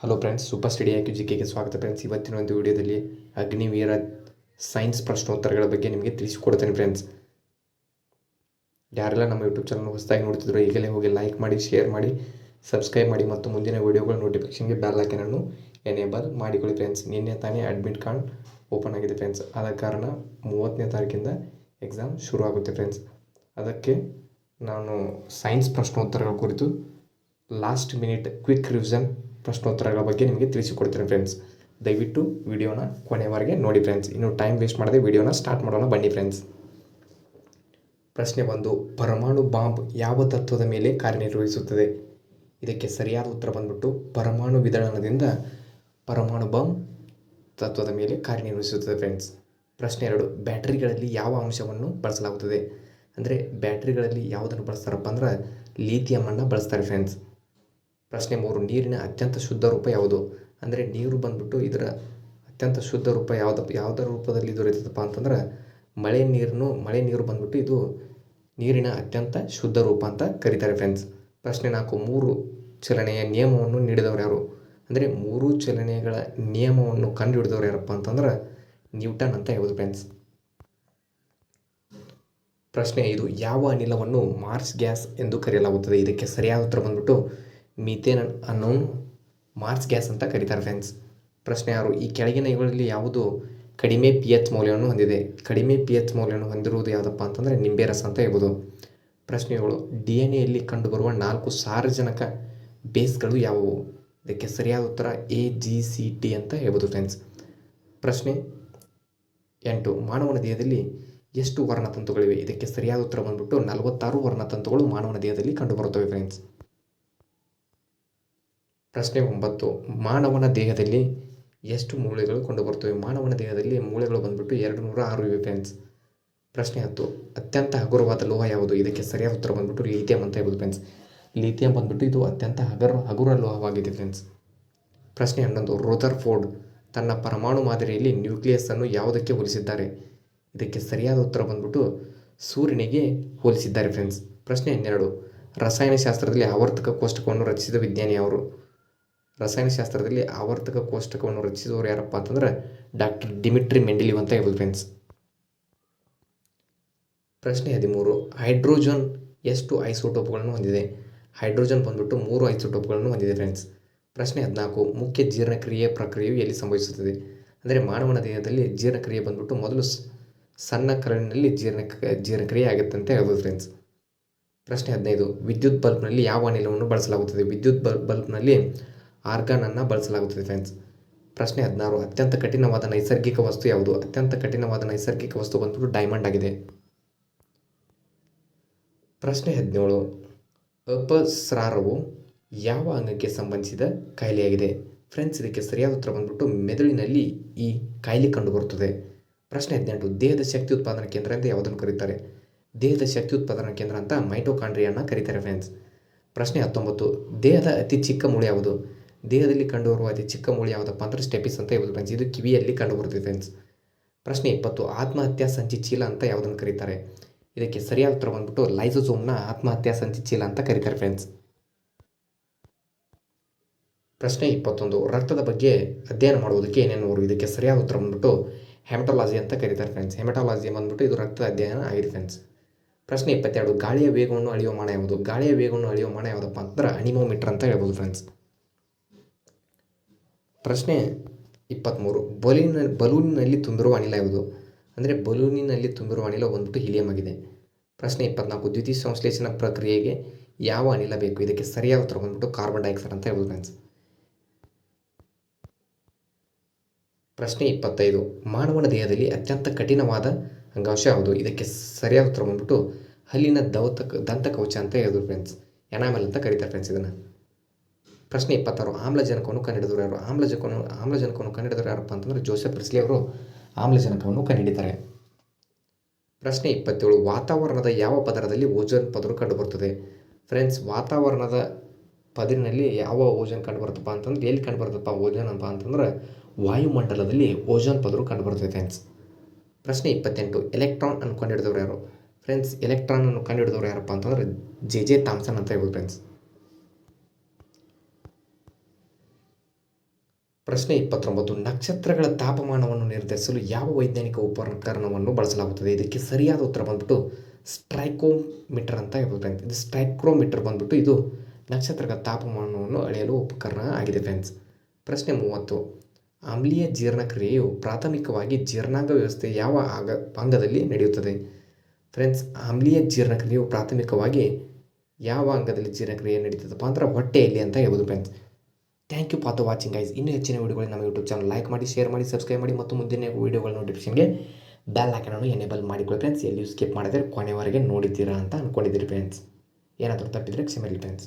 Hello friends super study ಆ್ಯಕ್ಯು G ಕೆಗೆ ಸ್ವಾಗತ ಫ್ರೆಂಡ್ಸ್ ಇವತ್ತಿನ ಒಂದು ವಿಡಿಯೋದಲ್ಲಿ ಅಗ್ನಿವೀರ ಸೈನ್ಸ್ ಪ್ರಶ್ನೋತ್ತರಗಳ ಬಗ್ಗೆ ನಿಮಗೆ ತಿಳಿಸಿಕೊಡ್ತೇನೆ ಫ್ರೆಂಡ್ಸ್ ಯಾರೆಲ್ಲ ನಮ್ಮ ಯೂಟ್ಯೂಬ್ ಚಾನಲ್ ಹೊಸದಾಗಿ ನೋಡ್ತಿದ್ರು, ಈಗಲೇ ಹೋಗಿ ಲೈಕ್ ಮಾಡಿ ಶೇರ್ ಮಾಡಿ ಸಬ್ಸ್ಕ್ರೈಬ್ ಮಾಡಿ ಮತ್ತು ಮುಂದಿನ ವೀಡಿಯೋಗಳ ನೋಟಿಫಿಕೇಷನ್ಗೆ ಬೆಲ್ ಐಕನನ್ನು ಎನೇಬಲ್ ಮಾಡಿಕೊಳ್ಳಿ ಫ್ರೆಂಡ್ಸ್ ನಿನ್ನೆ ತಾನೇ ಅಡ್ಮಿಟ್ ಕಾರ್ಡ್ ಓಪನ್ ಆಗಿದೆ ಫ್ರೆಂಡ್ಸ್ ಆದ ಕಾರಣ ಮೂವತ್ತನೇ ತಾರೀಕಿಂದ ಎಕ್ಸಾಮ್ ಶುರು ಆಗುತ್ತೆ ಫ್ರೆಂಡ್ಸ್ ಅದಕ್ಕೆ ನಾನು ಸೈನ್ಸ್ ಪ್ರಶ್ನೋತ್ತರಗಳ ಕುರಿತು ಲಾಸ್ಟ್ ಮಿನಿಟ್ ಕ್ವಿಕ್ ರಿವಿಷನ್ ಪ್ರಶ್ನೋತ್ತರಗಳ ಬಗ್ಗೆ ನಿಮಗೆ ತಿಳಿಸಿಕೊಡ್ತೀನಿ ಫ್ರೆಂಡ್ಸ್ ದಯವಿಟ್ಟು ವಿಡಿಯೋನ ಕೊನೆವರೆಗೆ ನೋಡಿ ಫ್ರೆಂಡ್ಸ್ ಇನ್ನು ಟೈಮ್ ವೇಸ್ಟ್ ಮಾಡದೆ ವಿಡಿಯೋನ ಸ್ಟಾರ್ಟ್ ಮಾಡೋಣ ಬನ್ನಿ ಫ್ರೆಂಡ್ಸ್ ಪ್ರಶ್ನೆ ಒಂದು, ಪರಮಾಣು ಬಾಂಬ್ ಯಾವ ತತ್ವದ ಮೇಲೆ ಕಾರ್ಯನಿರ್ವಹಿಸುತ್ತದೆ? ಇದಕ್ಕೆ ಸರಿಯಾದ ಉತ್ತರ ಬಂದ್ಬಿಟ್ಟು ಪರಮಾಣು ವಿದಳನದಿಂದ ಪರಮಾಣು ಬಾಂಬ್ ತತ್ವದ ಮೇಲೆ ಕಾರ್ಯನಿರ್ವಹಿಸುತ್ತದೆ ಫ್ರೆಂಡ್ಸ್ ಪ್ರಶ್ನೆ ಎರಡು, ಬ್ಯಾಟರಿಗಳಲ್ಲಿ ಯಾವ ಅಂಶವನ್ನು ಬಳಸಲಾಗುತ್ತದೆ? ಅಂದರೆ ಬ್ಯಾಟ್ರಿಗಳಲ್ಲಿ ಯಾವುದನ್ನು ಬಳಸ್ತಾರಪ್ಪ ಅಂದ್ರೆ ಲೀಥಿಯಮನ್ನು ಬಳಸ್ತಾರೆ ಫ್ರೆಂಡ್ಸ್ ಪ್ರಶ್ನೆ ಮೂರು, ನೀರಿನ ಅತ್ಯಂತ ಶುದ್ಧ ರೂಪ ಯಾವುದು? ಅಂದರೆ ನೀರು ಬಂದ್ಬಿಟ್ಟು ಇದರ ಅತ್ಯಂತ ಶುದ್ಧ ರೂಪ ಯಾವ್ದು, ಯಾವುದರ ರೂಪದಲ್ಲಿ ದೊರೆತದಪ್ಪ ಅಂತಂದ್ರೆ ಮಳೆ ನೀರನ್ನು ಮಳೆ ನೀರು ಬಂದ್ಬಿಟ್ಟು ಇದು ನೀರಿನ ಅತ್ಯಂತ ಶುದ್ಧ ರೂಪ ಅಂತ ಕರೀತಾರೆ ಫ್ರೆಂಡ್ಸ್ ಪ್ರಶ್ನೆ ನಾಲ್ಕು, ಮೂರು ಚಲನೆಯ ನಿಯಮವನ್ನು ನೀಡಿದವರು ಯಾರು? ಅಂದರೆ ಮೂರು ಚಲನೆಗಳ ನಿಯಮವನ್ನು ಕಂಡು ಹಿಡಿದವರು ಯಾರಪ್ಪ ಅಂತಂದ್ರೆ ನ್ಯೂಟನ್ ಅಂತ ಹೇಳೋದು ಫ್ರೆಂಡ್ಸ್ ಪ್ರಶ್ನೆ ಐದು, ಯಾವ ಅನಿಲವನ್ನು ಮಾರ್ಸ್ ಗ್ಯಾಸ್ ಎಂದು ಕರೆಯಲಾಗುತ್ತದೆ? ಇದಕ್ಕೆ ಸರಿಯಾದ ಉತ್ತರ ಬಂದ್ಬಿಟ್ಟು ಮೀಥೇನ್ ಅನ್ನೋನ್ ಮಾರ್ಸ್ ಗ್ಯಾಸ್ ಅಂತ ಕರೀತಾರೆ ಫ್ರೆಂಡ್ಸ್ ಪ್ರಶ್ನೆ ಯಾರು ಈ ಕೆಳಗಿನ ಇವುಗಳಲ್ಲಿ ಯಾವುದು ಕಡಿಮೆ ಪಿ ಎಚ್ ಮೌಲ್ಯವನ್ನು ಹೊಂದಿದೆ? ಕಡಿಮೆ ಪಿ ಎಚ್ ಮೌಲ್ಯವನ್ನು ಹೊಂದಿರುವುದು ಯಾವುದಪ್ಪ ಅಂತಂದರೆ ನಿಂಬೆ ರಸ ಅಂತ ಹೇಳ್ಬೋದು. ಪ್ರಶ್ನೆಗಳು ಡಿ ಎನ್ ಎಯಲ್ಲಿ ಕಂಡುಬರುವ ನಾಲ್ಕು ಸಾರಜನಕ ಬೇಸ್ಗಳು ಯಾವುವು? ಇದಕ್ಕೆ ಸರಿಯಾದ ಉತ್ತರ ಎ, ಜಿ, ಸಿ ಟಿ ಅಂತ ಹೇಳ್ಬೋದು ಫ್ರೆಂಡ್ಸ್ ಪ್ರಶ್ನೆ ಎಂಟು ಮಾನವನ ದೇಹದಲ್ಲಿ ಎಷ್ಟು ವರ್ಣತಂತುಗಳಿವೆ? ಇದಕ್ಕೆ ಸರಿಯಾದ ಉತ್ತರ ಬಂದ್ಬಿಟ್ಟು ನಲವತ್ತಾರು ವರ್ಣತಂತುಗಳು ಮಾನವನ ದೇಹದಲ್ಲಿ ಕಂಡುಬರುತ್ತವೆ ಫ್ರೆಂಡ್ಸ್ ಪ್ರಶ್ನೆ ಒಂಬತ್ತು, ಮಾನವನ ದೇಹದಲ್ಲಿ ಎಷ್ಟು ಮೂಳೆಗಳು ಕಂಡುಬರುತ್ತವೆ ಮಾನವನ ದೇಹದಲ್ಲಿ ಮೂಳೆಗಳು ಬಂದ್ಬಿಟ್ಟು ಎರಡು ನೂರ ಆರು ಇವೆ ಫ್ರೆಂಡ್ಸ್ ಪ್ರಶ್ನೆ ಹತ್ತು, ಅತ್ಯಂತ ಹಗುರವಾದ ಲೋಹ ಯಾವುದು? ಇದಕ್ಕೆ ಸರಿಯಾದ ಉತ್ತರ ಬಂದ್ಬಿಟ್ಟು ಲಿಥಿಯಂ ಅಂತ ಹೇಳ್ಬೋದು ಫ್ರೆಂಡ್ಸ್ ಲಿಥಿಯಂ ಬಂದ್ಬಿಟ್ಟು ಇದು ಅತ್ಯಂತ ಹಗರ, ಹಗುರ ಲೋಹವಾಗಿದೆ ಫ್ರೆಂಡ್ಸ್ ಪ್ರಶ್ನೆ ಹನ್ನೊಂದು ರೋದರ್ ಫೋರ್ಡ್ ತನ್ನ ಪರಮಾಣು ಮಾದರಿಯಲ್ಲಿ ನ್ಯೂಕ್ಲಿಯಸ್ ಅನ್ನು ಯಾವುದಕ್ಕೆ ಹೋಲಿಸಿದ್ದಾರೆ? ಇದಕ್ಕೆ ಸರಿಯಾದ ಉತ್ತರ ಬಂದ್ಬಿಟ್ಟು ಸೂರ್ಯನಿಗೆ ಹೋಲಿಸಿದ್ದಾರೆ ಫ್ರೆಂಡ್ಸ್ ಪ್ರಶ್ನೆ ಹನ್ನೆರಡು, ರಸಾಯನಶಾಸ್ತ್ರದಲ್ಲಿ ಆವರ್ತಕ ಕೋಷ್ಟಕವನ್ನು ರಚಿಸಿದ ವಿಜ್ಞಾನಿ ಅವರು ರಸಾಯನಶಾಸ್ತ್ರದಲ್ಲಿ ಆವರ್ತಕ ಕೋಷ್ಟಕವನ್ನು ರಚಿಸಿದವರು ಯಾರಪ್ಪ ಅಂತಂದ್ರೆ ಡಾಕ್ಟರ್ ಡಿಮಿಟ್ರಿ ಮೆಂಡಿಲಿವ್ ಅಂತ ಹೇಳ್ಬೋದು ಫ್ರೆಂಡ್ಸ್ ಪ್ರಶ್ನೆ ಹದಿಮೂರು, ಹೈಡ್ರೋಜನ್ ಎಷ್ಟು ಐಸೋಟೋಪ್ಗಳನ್ನು ಹೊಂದಿದೆ? ಹೈಡ್ರೋಜನ್ ಬಂದ್ಬಿಟ್ಟು ಮೂರು ಐಸೋಟೋಪ್ಗಳನ್ನು ಹೊಂದಿದೆ ಫ್ರೆಂಡ್ಸ್ ಪ್ರಶ್ನೆ ಹದಿನಾಲ್ಕು, ಮುಖ್ಯ ಜೀರ್ಣಕ್ರಿಯೆ ಪ್ರಕ್ರಿಯೆಯು ಎಲ್ಲಿ ಸಂಭವಿಸುತ್ತದೆ? ಅಂದರೆ ಮಾನವನ ದೇಹದಲ್ಲಿ ಜೀರ್ಣಕ್ರಿಯೆ ಬಂದ್ಬಿಟ್ಟು ಮೊದಲು ಸಣ್ಣ ಕರಳಿನಲ್ಲಿ ಜೀರ್ಣ, ಜೀರ್ಣಕ್ರಿಯೆ ಆಗುತ್ತೆ ಅಂತ ಹೇಳ್ಬೋದು ಫ್ರೆಂಡ್ಸ್ ಪ್ರಶ್ನೆ ಹದಿನೈದು, ವಿದ್ಯುತ್ ಬಲ್ಬ್ನಲ್ಲಿ ಯಾವ ಅನಿಲವನ್ನು ಬಳಸಲಾಗುತ್ತದೆ? ವಿದ್ಯುತ್ ಬಲ್ಬ್ ಬಲ್ಬ್ನಲ್ಲಿ ಆರ್ಗಾನನ್ನು ಬಳಸಲಾಗುತ್ತದೆ ಫ್ರೆಂಡ್ಸ್ ಪ್ರಶ್ನೆ ಹದಿನಾರು, ಅತ್ಯಂತ ಕಠಿಣವಾದ ನೈಸರ್ಗಿಕ ವಸ್ತು ಯಾವುದು? ಅತ್ಯಂತ ಕಠಿಣವಾದ ನೈಸರ್ಗಿಕ ವಸ್ತು ಬಂದ್ಬಿಟ್ಟು ಡೈಮಂಡ್ ಆಗಿದೆ. ಪ್ರಶ್ನೆ ಹದಿನೇಳು, ಅಪಸ್ರಾರವು ಯಾವ ಅಂಗಕ್ಕೆ ಸಂಬಂಧಿಸಿದ ಕಾಯಿಲೆಯಾಗಿದೆ? ಫ್ರೆಂಡ್ಸ್ ಇದಕ್ಕೆ ಸರಿಯಾದ ಉತ್ತರ ಬಂದ್ಬಿಟ್ಟು ಮೆದುಳಿನಲ್ಲಿ ಈ ಕಾಯಿಲೆ ಕಂಡುಬರುತ್ತದೆ. ಪ್ರಶ್ನೆ ಹದಿನೆಂಟು, ದೇಹದ ಶಕ್ತಿ ಉತ್ಪಾದನಾ ಕೇಂದ್ರ ಅಂತ ಯಾವುದನ್ನು ಕರೀತಾರೆ? ದೇಹದ ಶಕ್ತಿ ಉತ್ಪಾದನಾ ಕೇಂದ್ರ ಅಂತ ಮೈಟೋಕಾಂಡ್ರಿಯನ್ನು ಕರೀತಾರೆ ಫ್ರೆಂಡ್ಸ್ ಪ್ರಶ್ನೆ ಹತ್ತೊಂಬತ್ತು, ದೇಹದ ಅತಿ ಚಿಕ್ಕ ಮೂಳೆ ಯಾವುದು? ದೇಹದಲ್ಲಿ ಕಂಡುಬರುವ ಅತಿ ಚಿಕ್ಕ ಮೂಳೆ ಯಾವುದಪ್ಪ ಅಂದರೆ ಸ್ಟೆಪಿಸ್ ಅಂತ ಹೇಳ್ಬೋದು ಫ್ರೆಂಡ್ಸ್ ಇದು ಕಿವಿಯಲ್ಲಿ ಕಂಡುಬರುತ್ತೆ ಫ್ರೆಂಡ್ಸ್ ಪ್ರಶ್ನೆ ಇಪ್ಪತ್ತು, ಆತ್ಮಹತ್ಯಾ ಸಂಚಿ ಚೀಲ ಅಂತ ಯಾವುದನ್ನು ಕರೀತಾರೆ? ಇದಕ್ಕೆ ಸರಿಯಾದ ಉತ್ತರ ಬಂದ್ಬಿಟ್ಟು ಲೈಸೋಸೋಮ್ನ ಆತ್ಮಹತ್ಯಾ ಸಂಚಿ ಚೀಲ ಅಂತ ಕರೀತಾರೆ ಫ್ರೆಂಡ್ಸ್ ಪ್ರಶ್ನೆ ಇಪ್ಪತ್ತೊಂದು, ರಕ್ತದ ಬಗ್ಗೆ ಅಧ್ಯಯನ ಮಾಡುವುದಕ್ಕೆ ಏನೇನು ಇದಕ್ಕೆ ಸರಿಯಾದ ಉತ್ತರ ಬಂದ್ಬಿಟ್ಟು ಹೆಮಟಾಲಜಿ ಅಂತ ಕರೀತಾರೆ ಫ್ರೆಂಡ್ಸ್ ಹೆಮಟಾಲಜಿ ಬಂದ್ಬಿಟ್ಟು ಇದು ರಕ್ತದ ಅಧ್ಯಯನ ಆಗಿದೆ ಫ್ರೆಂಡ್ಸ್ ಪ್ರಶ್ನೆ ಇಪ್ಪತ್ತೆರಡು, ಗಾಳಿಯ ವೇಗವನ್ನು ಅಳೆಯುವ ಮಾನ ಯಾವುದು? ಗಾಳಿಯ ವೇಗವನ್ನು ಅಳೆಯುವ ಮಾನ ಯಾವುದಪ್ಪ ಅಂತಂದ್ರೆ ಅನಿಮೋಮೀಟರ್ ಅಂತ ಹೇಳ್ಬೋದು ಫ್ರೆಂಡ್ಸ್ ಪ್ರಶ್ನೆ ಇಪ್ಪತ್ತ್ಮೂರು ಬಲೂನ್ ಬಲೂನಿನಲ್ಲಿ ತುಂಬಿರುವ ಅನಿಲ ಯಾವುದು? ಅಂದರೆ ಬಲೂನಿನಲ್ಲಿ ತುಂಬಿರುವ ಅನಿಲ ಬಂದ್ಬಿಟ್ಟು ಹೀಲಿಯಂ ಆಗಿದೆ. ಪ್ರಶ್ನೆ ಇಪ್ಪತ್ನಾಲ್ಕು. ದ್ಯುತಿ ಸಂಶ್ಲೇಷಣ ಪ್ರಕ್ರಿಯೆಗೆ ಯಾವ ಅನಿಲ ಬೇಕು? ಇದಕ್ಕೆ ಸರಿಯಾದ ಉತ್ತರ ಬಂದ್ಬಿಟ್ಟು ಕಾರ್ಬನ್ ಡೈಆಕ್ಸೈಡ್ ಅಂತ ಹೇಳ್ಬೋದು ಫ್ರೆಂಡ್ಸ್ ಪ್ರಶ್ನೆ ಇಪ್ಪತ್ತೈದು. ಮಾನವನ ದೇಹದಲ್ಲಿ ಅತ್ಯಂತ ಕಠಿಣವಾದ ಅಂಗಾಂಶ ಯಾವುದು? ಇದಕ್ಕೆ ಸರಿಯಾದ ಉತ್ತರ ಬಂದ್ಬಿಟ್ಟು ಹಲ್ಲಿನ ದೌತ ದಂತಕವಚ ಅಂತ ಹೇಳಿದ್ರು ಫ್ರೆಂಡ್ಸ್ ಎನಾಮೆಲ್ ಅಂತ ಕರೀತಾರೆ ಫ್ರೆಂಡ್ಸ್ ಇದನ್ನು. ಪ್ರಶ್ನೆ ಇಪ್ಪತ್ತಾರು. ಆಮ್ಲಜನಕವನ್ನು ಕಂಡುಹಿಡಿದವರು ಯಾರು? ಆಮ್ಲಜನಕವನ್ನು ಆಮ್ಲಜನಕವನ್ನು ಕಂಡುಹಿಡಿದವರು ಯಾರಪ್ಪ ಅಂತಂದರೆ ಜೋಸೆಫ್ ಪ್ರಿಸ್ಲಿ ಅವರು ಆಮ್ಲಜನಕವನ್ನು ಕಂಡುಹಿಡಿತಾರೆ. ಪ್ರಶ್ನೆ ಇಪ್ಪತ್ತೇಳು. ವಾತಾವರಣದ ಯಾವ ಪದರದಲ್ಲಿ ಓಜೋನ್ ಪದರು ಕಂಡುಬರುತ್ತದೆ? ಫ್ರೆಂಡ್ಸ್, ವಾತಾವರಣದ ಪದರಿನಲ್ಲಿ ಯಾವ ಓಜೋನ್ ಕಂಡುಬರುತ್ತಪ್ಪ ಅಂತಂದ್ರೆ, ಎಲ್ಲಿ ಕಂಡುಬರುತ್ತಪ್ಪ ಓಜೋನ್ ಅಂತ ಅಂತಂದ್ರೆ, ವಾಯುಮಂಡಲದಲ್ಲಿ ಓಜೋನ್ ಪದರು ಕಂಡುಬರುತ್ತದೆ ಫ್ರೆಂಡ್ಸ್. ಪ್ರಶ್ನೆ ಇಪ್ಪತ್ತೆಂಟು. ಎಲೆಕ್ಟ್ರಾನ್ ಅನ್ನು ಕಂಡುಹಿಡಿದವರು ಯಾರು? ಫ್ರೆಂಡ್ಸ್, ಎಲೆಕ್ಟ್ರಾನ್ ಅನ್ನು ಕಂಡುಹಿಡಿದವರು ಯಾರಪ್ಪ ಅಂತಂದ್ರೆ ಜೆ ಜೆ ಥಾಮ್ಸನ್ ಅಂತ ಹೇಳ್ಬೋದು ಫ್ರೆಂಡ್ಸ್. ಪ್ರಶ್ನೆ ಇಪ್ಪತ್ತೊಂಬತ್ತು, ನಕ್ಷತ್ರಗಳ ತಾಪಮಾನವನ್ನು ನಿರ್ಧರಿಸಲು ಯಾವ ವೈಜ್ಞಾನಿಕ ಉಪಕರಣವನ್ನು ಬಳಸಲಾಗುತ್ತದೆ? ಇದಕ್ಕೆ ಸರಿಯಾದ ಉತ್ತರ ಬಂದ್ಬಿಟ್ಟು ಸ್ಟ್ರೈಕೋಮೀಟರ್ ಅಂತ ಹೇಳ್ಬೋದು ಇದು ಸ್ಟ್ರೈಕ್ರೋಮೀಟರ್ ಬಂದ್ಬಿಟ್ಟು ಇದು ನಕ್ಷತ್ರಗಳ ತಾಪಮಾನವನ್ನು ಅಳೆಯಲು ಉಪಕರಣ ಆಗಿದೆ ಫ್ರೆಂಡ್ಸ್. ಪ್ರಶ್ನೆ ಮೂವತ್ತು, ಆಮ್ಲೀಯ ಜೀರ್ಣಕ್ರಿಯೆಯು ಪ್ರಾಥಮಿಕವಾಗಿ ಜೀರ್ಣಾಂಗ ವ್ಯವಸ್ಥೆ ಯಾವ ಆಗ, ಅಂಗದಲ್ಲಿ ನಡೆಯುತ್ತದೆ? ಫ್ರೆಂಡ್ಸ್, ಆಮ್ಲೀಯ ಜೀರ್ಣಕ್ರಿಯೆಯು ಪ್ರಾಥಮಿಕವಾಗಿ ಯಾವ ಅಂಗದಲ್ಲಿ ಜೀರ್ಣಕ್ರಿಯೆ ನಡೀತದಪ್ಪ ಅಂದ್ರೆ ಹೊಟ್ಟೆಯಲ್ಲಿ ಅಂತ ಹೇಳ್ಬೋದು friends. Thank you for the watching guys ಇನ್ನೂ ಹೆಚ್ಚಿನ ವೀಡಿಯೋಗಳು ನಮ್ಮ ಯೂಟ್ಯೂಬ್ ಚಾನಲ್ ಲೈಕ್ ಮಾಡಿ ಶೇರ್ ಮಾಡಿ ಸಬ್ಸ್ಕ್ರೈಬ್ ಮಾಡಿ ಮತ್ತು ಮುಂದಿನ ವೀಡಿಯೋಗಳ ನೋಟಿಫಿಕೇಷನ್ಗೆ ಬೆಲ್ ಹಾಕೋಣ ಎನೇಬಲ್ ಮಾಡಿಕೊಳ್ಳಿ ಫ್ರೆಂಡ್ಸ್ ಎಲ್ಲಿಯೂ ಸ್ಕಿಪ್ ಮಾಡಿದರೆ ಕೊನೆವರೆಗೆ ನೋಡಿದ್ದೀರಾ ಅಂತ ಅಂದ್ಕೊಂಡಿದ್ದೀರಿ ಫ್ರೆಂಡ್ಸ್ ಏನಾದರೂ ತಪ್ಪಿದರೆ ಕ್ಷಮೆ ಫ್ರೆಂಡ್ಸ್